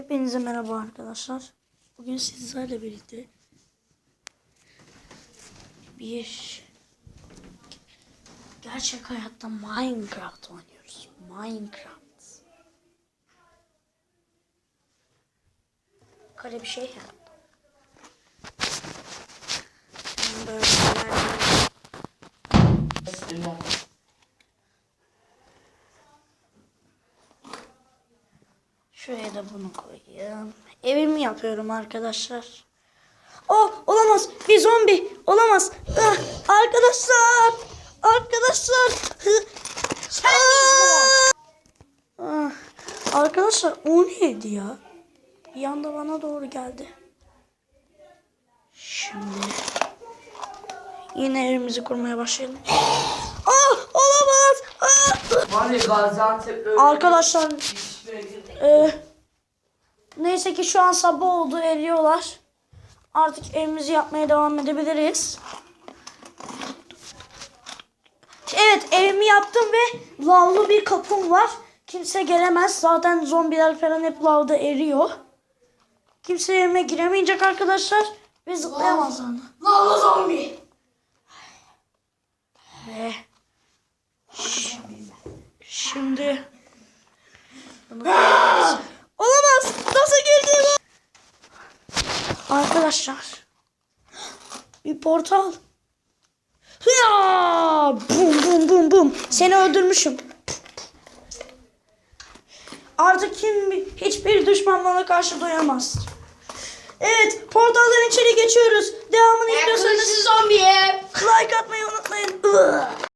Hepinize merhaba arkadaşlar. Bugün sizlerle birlikte bir gerçek hayatta Minecraft oynuyoruz. Minecraft. Kare bir şey yaptım. Şuraya da bunu koyayım. Evimi yapıyorum arkadaşlar. Oh olamaz bir zombi olamaz. Ah, arkadaşlar arkadaşlar. Hı. Ah! Ah, Arkadaşlar o neydi ya? Bir anda bana doğru geldi. Şimdi yine evimizi kurmaya başlayalım. Ah olamaz. Ah! Var ya Gaziantep Arkadaşlar. Ee, neyse ki şu an sabah oldu eriyorlar. Artık evimizi yapmaya devam edebiliriz. Evet evimi yaptım ve lavlı bir kapım var. Kimse gelemez. Zaten zombiler falan hep lavda eriyor. Kimse evime giremeyecek arkadaşlar. Ve zıplayamazlar. Lava zombi. Ve şimdi bunu Arkadaşlar. Bir portal. Hıya! Bum bum bum bum. Seni öldürmüşüm. Artık kim hiçbir düşman bana karşı doyamaz. Evet, portaldan içeri geçiyoruz. Devamını